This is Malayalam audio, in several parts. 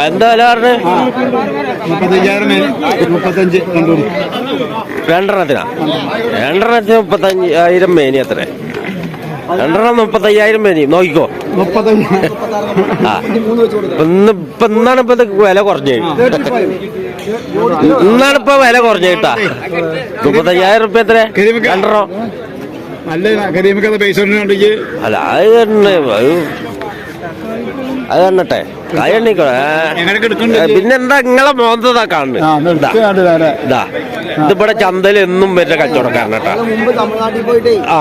എന്താ വില പറഞ്ഞ് മുപ്പത്തഞ്ച് രണ്ടെണ്ണത്തിനാ? രണ്ടെണ്ണത്തിന് മുപ്പത്തഞ്ചായിരം മേനി അത്ര. രണ്ടെണ്ണം മുപ്പത്തയ്യായിരം മേനി. നോക്കിക്കോ. ആ. ഇപ്പൊ ഇന്ന് ഇപ്പൊ ഇന്നാണ് ഇപ്പൊ വില കുറഞ്ഞു. ഇന്നാണ് ഇപ്പൊ വില കുറഞ്ഞേട്ടാ മുപ്പത്തയ്യായിരം റുപ്യ എത്ര രണ്ടെണ്ണം. അല്ല അത് തന്നെ. അത് അത് കായ എണ്ണിക്കോ പിന്നെന്താ നിങ്ങളെ മോന്തതാ കാണുന്നത്? ഇതാ ഇതിവിടെ ചന്തയിൽ എന്നും വരുന്ന ആ.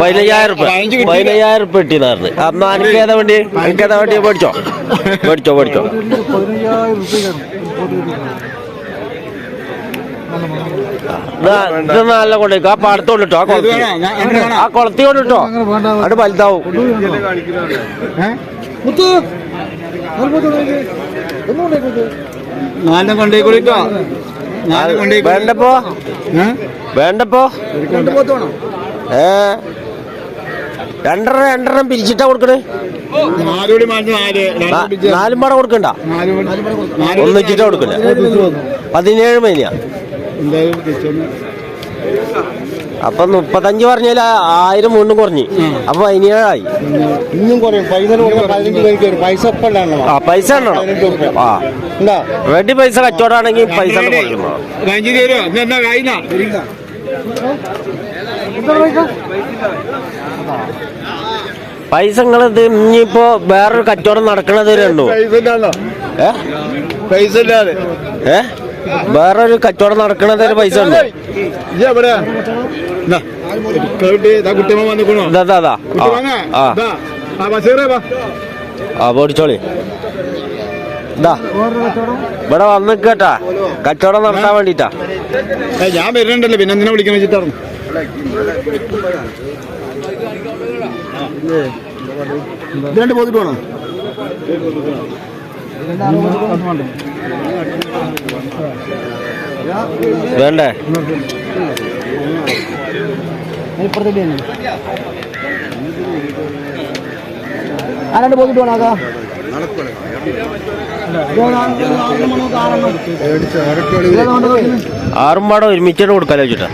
പതിനയ്യായിരം രൂപ പതിനയ്യായിരം റുപ്യ കിട്ടിയെന്നായിരുന്നു. അന്ന് എനിക്ക് ഏതാ വേണ്ടി എനിക്ക് ഏതാ വേണ്ടി മേടിച്ചോ. മേടിച്ചോ മേടിച്ചോ. ഇതാ, നല്ല കൊണ്ടേക്കോ ആ പാടത്ത് കൊണ്ടിട്ടോ ആ കുളത്തി. കുളത്തി കൊണ്ടിട്ടോ. അത് വലുതാവും. നാലിനെ കൊണ്ടേ കൂടിട്ടോ നാലിനെ കൊണ്ടേ വേണ്ടപ്പോ? വേണ്ടപ്പോ? ഏ? രണ്ടെണ്ണം രണ്ടെണ്ണം പിരിച്ചിട്ടാ കൊടുക്കണേ. നാല് പാടം കൊടുക്കണ്ട. ഒന്നിച്ചിട്ടാ കൊടുക്കണ്ട പതിനേഴ് മേനിയാ അപ്പൊ മുപ്പത്തഞ്ച് പറഞ്ഞാൽ ആയിരം മൂന്നും കുറഞ്ഞു. അപ്പൊ പതിനേഴായി. ഇനിയും കുറയും. പൈസ ആ പൈസ വേണ്ടി പൈസ കച്ചവടാണെങ്കിൽ പൈസ പൈസ നിങ്ങൾ ഇത് ഇനിയിപ്പോ വേറൊരു കച്ചവടം നടക്കണത് രണ്ടു പൈസ ഇല്ലാന്നോ? പൈസ ഇല്ലാതെ. ഏ? വേറൊരു കച്ചവടം നടക്കണത് ഒരു പൈസ ഉണ്ട്? ആ ഇതാ ഇവിടെ വന്നു കേട്ടാ കച്ചവടം നടത്താൻ വേണ്ടിട്ടാ. ഞാൻ വരുന്നുണ്ടല്ലോ പിന്നെ എന്തിനാ വിളിക്കണ വെച്ചിട്ടാണ് രണ്ട് പോയിട്ട് വേണം വേണ്ടേ? ആരാണ്ട് പോയിട്ട് വേണോ ആറും കൊടുക്കാൻ ഒരുമിച്ചാണ് കൊടുക്കാലോ ചേട്ടാ.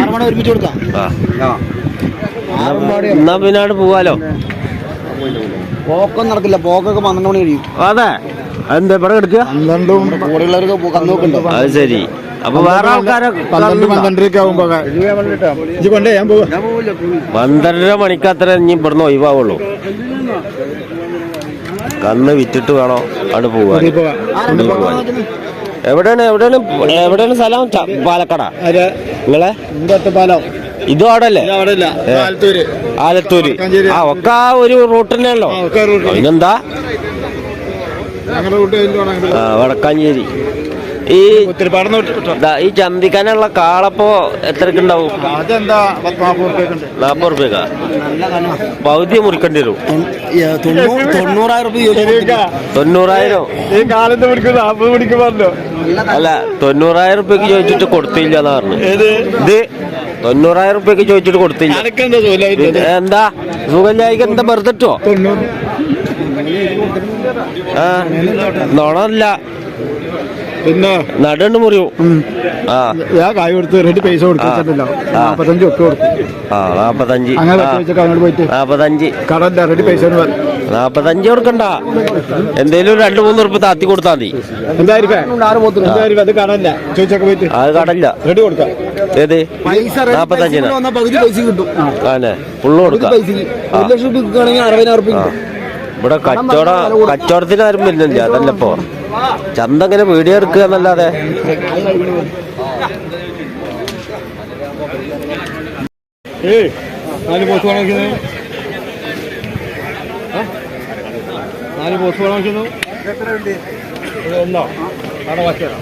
ആറ് മണി ഒരുമിച്ച് കൊടുക്കാം? എന്നാ പിന്നാട് പോവാലോ? പോക്കൊന്നും നടക്കില്ല. പോക്കൊക്കെ പന്ത്രണ്ട് മണി കഴിയും. അതെ. അതെന്താ ഇവിടെ എടുക്കുക? പന്ത്രണ്ടും കൂടെയുള്ളവർക്ക് കന്നോക്കുണ്ട് അത് ശരി. അപ്പൊ വേറെ ആൾക്കാരെ പന്ത്രണ്ട് പന്ത്രണ്ടരയൊക്കെ ആവുമ്പോ ഇജ്ജ് കൊണ്ടേ ഞാൻ പോവാ. പന്ത്രണ്ടര മണിക്ക് അത്ര ഇനി ഇവിടുന്ന് ഒഴിവാവുള്ളൂ. കന്ന് വിറ്റിട്ട് വേണോ? അവിടെ പോവാൻ പോവാ. എവിടെയാണ് എവിടെയാണ് എവിടെയാണ് സ്ഥലം? പാലക്കട. നിങ്ങളെ? ഇതും അവിടെ അല്ലേ. ആലത്തൂര്. ആലത്തൂര്. ആ ഒക്കെ ആ ഒരു റൂട്ട് തന്നെയാണല്ലോ ആ, വടക്കാഞ്ചേരി. ഈ ഈ ചന്തിക്കാനുള്ള കാളപ്പോ എത്രക്ക് ഉണ്ടാവും നാപ്പത് റുപ്യക്ക പൗതി മുറിക്കേണ്ടി വരും. തൊണ്ണൂറായിരം അല്ല തൊണ്ണൂറായിരം റുപ്യക്ക് ചോദിച്ചിട്ട് കൊടുത്തില്ല എന്നാ പറഞ്ഞു. ഏത്? ഇത് തൊണ്ണൂറായിരം റുപ്യക്ക് ചോദിച്ചിട്ട് കൊടുത്തില്ല. എന്താ? സുഖല്ലായിക്ക് എന്താ വെറുതെട്ടോ തൊണ്ണൂറ്. ആ നോണല്ല പിന്നെ? നടുണ്ട് മുറിയും. ആ. ഞാൻ കായ് കൊടുത്ത് റെഡി പൈസ കൊടുത്തിട്ടില്ല. നാപ്പത്തഞ്ച് കൊടുത്തു. ആ നാപ്പത്തഞ്ച്. അങ്ങോട്ട് പോയിട്ട്. നാപ്പത്തഞ്ച്. കടല്ല റെഡി പൈസ. നാപ്പത്തഞ്ച് കൊടുക്കണ്ട. എന്തേലും രണ്ടു മൂന്ന് ഉറുപ്പ് താത്തി കൊടുത്താൽ മതി. അത് കടല്ല അത് റെഡി കൊടുക്കാം. ഏത്? നാപ്പത്തഞ്ചിന്? ആനെ ഫുള്ള് കൊടുക്കാം. ഒരു ലക്ഷം അറുപതിനായിരം ഇവിടെ കച്ചവട കച്ചവടത്തിന് ആരും വരുന്നില്ല അതല്ല ഇപ്പോ. ചന്ത ഇങ്ങനെ വീഡിയോ എടുക്കുക എന്നല്ലാതെ നാല് പോസ്റ്റ് നാല് പോസ്റ്റ് ഒന്നോ? അവിടെ വാക്കിയാണോ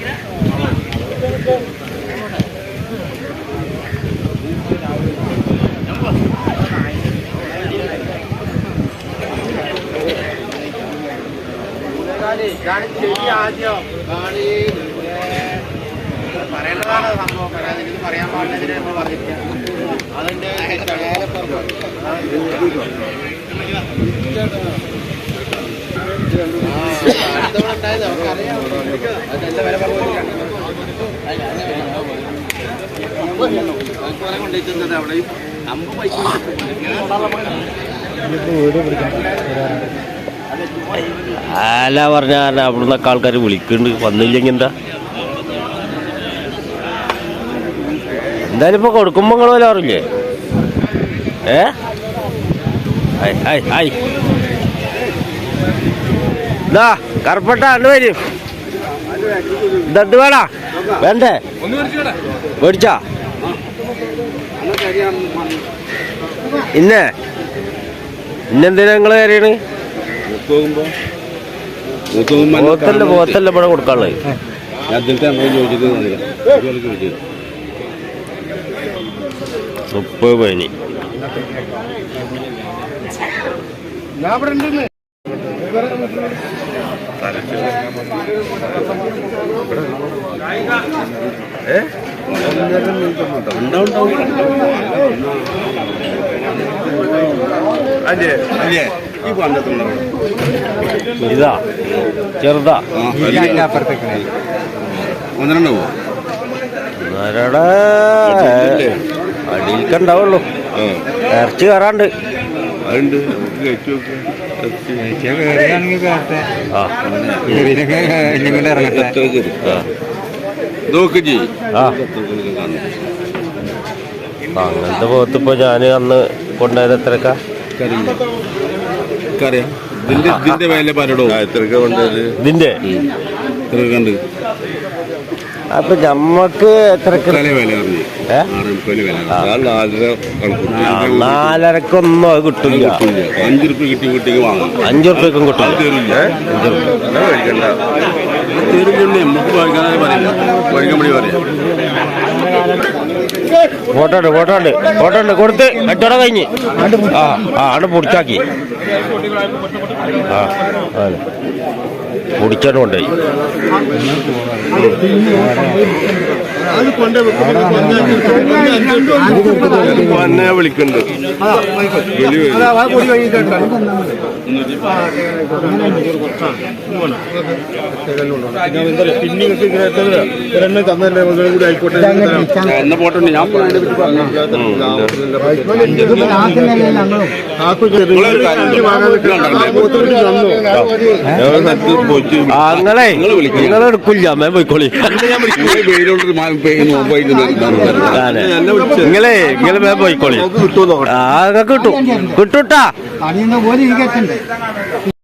പറയേണ്ടതാണ് സംഭവം. പറയാൻ പാടില്ല. നമ്മൾ പറഞ്ഞിരിക്കുക അതിന്റെ അല്ല പറഞ്ഞ കാരണം അവിടുന്ന് ആൾക്കാർ വിളിക്കുന്നുണ്ട്. വന്നില്ലെങ്കിൽ എന്താ? എന്തായാലും ഇപ്പൊ കൊടുക്കുമ്പോ നിങ്ങൾ വല്ല അറിയില്ലേ? ഏ? ഹായ് ഹായ് ഹായ് ദാ കറുപ്പട്ട അണ്ട് വരും ഇതണ്ട് വേടാ? വേണ്ടേ? മേടിച്ചാ? ഇന്നെ? ഇന്നെന്തിനാ നിങ്ങൾ കയറിയാണ്? പോത്തല്ല പോത്തല്ല ഇവിടെ കൊടുക്കാനുള്ളത് മുപ്പത് പതിന്. ഞാൻ ഇവിടെ ഉണ്ടെന്ന്. ഇതാ. ചെറുതാ. ഒന്നരണ്ടാവോ നരടെ അടിയിൽക്കുണ്ടാവുള്ളൂ ഇറച്ചി കയറാണ്ട്. അങ്ങനത്തെ പോകത്തിപ്പോ ഞാൻ അന്ന് കൊണ്ടുപോയത് എത്രക്ക? കറിയാ ഇതിന്റെ ഇതിന്റെ വില പരടോ? എത്രക്ക കൊണ്ടത് ഇതിന്റെ? എത്ര കണ്ട് അപ്പൊ നാലര ആ, നാലരക്കൊന്നും അത് കിട്ടില്ല അഞ്ചു റുപ്യ കിട്ടി കിട്ടിക്ക് വാങ്ങാം. അഞ്ചു റുപ്യക്കും കിട്ടില്ല തരുന്നുണ്ട് നമുക്ക് വാങ്ങിക്കാനേ പറയില്ല വാങ്ങിക്കാൻ വേണ്ടി പറയാം. വോട്ടുണ്ട് ഫോട്ടോ ഉണ്ട് ഫോട്ടോ ഉണ്ട് കൊടുത്ത് എട്ടോടെ കഴിഞ്ഞ് ആ ആ ആണ് പൊടിച്ചാക്കി ആ ആണ് പൊടിച്ചോണ്ട് കൊണ്ടുപോയി എന്നെ വിളിക്കുന്നുണ്ട് പിന്നെ തന്നല്ലേ കൂടി ആയിക്കോട്ടെ എന്നെ പോട്ടുണ്ട് ഞാൻ നിങ്ങൾ എടുക്കില്ല പോയിക്കോളി. ഞാൻ. നിങ്ങളെ നിങ്ങൾ മേ പോയിക്കോളി. ആ കിട്ടും. കിട്ടൂട്ടാ.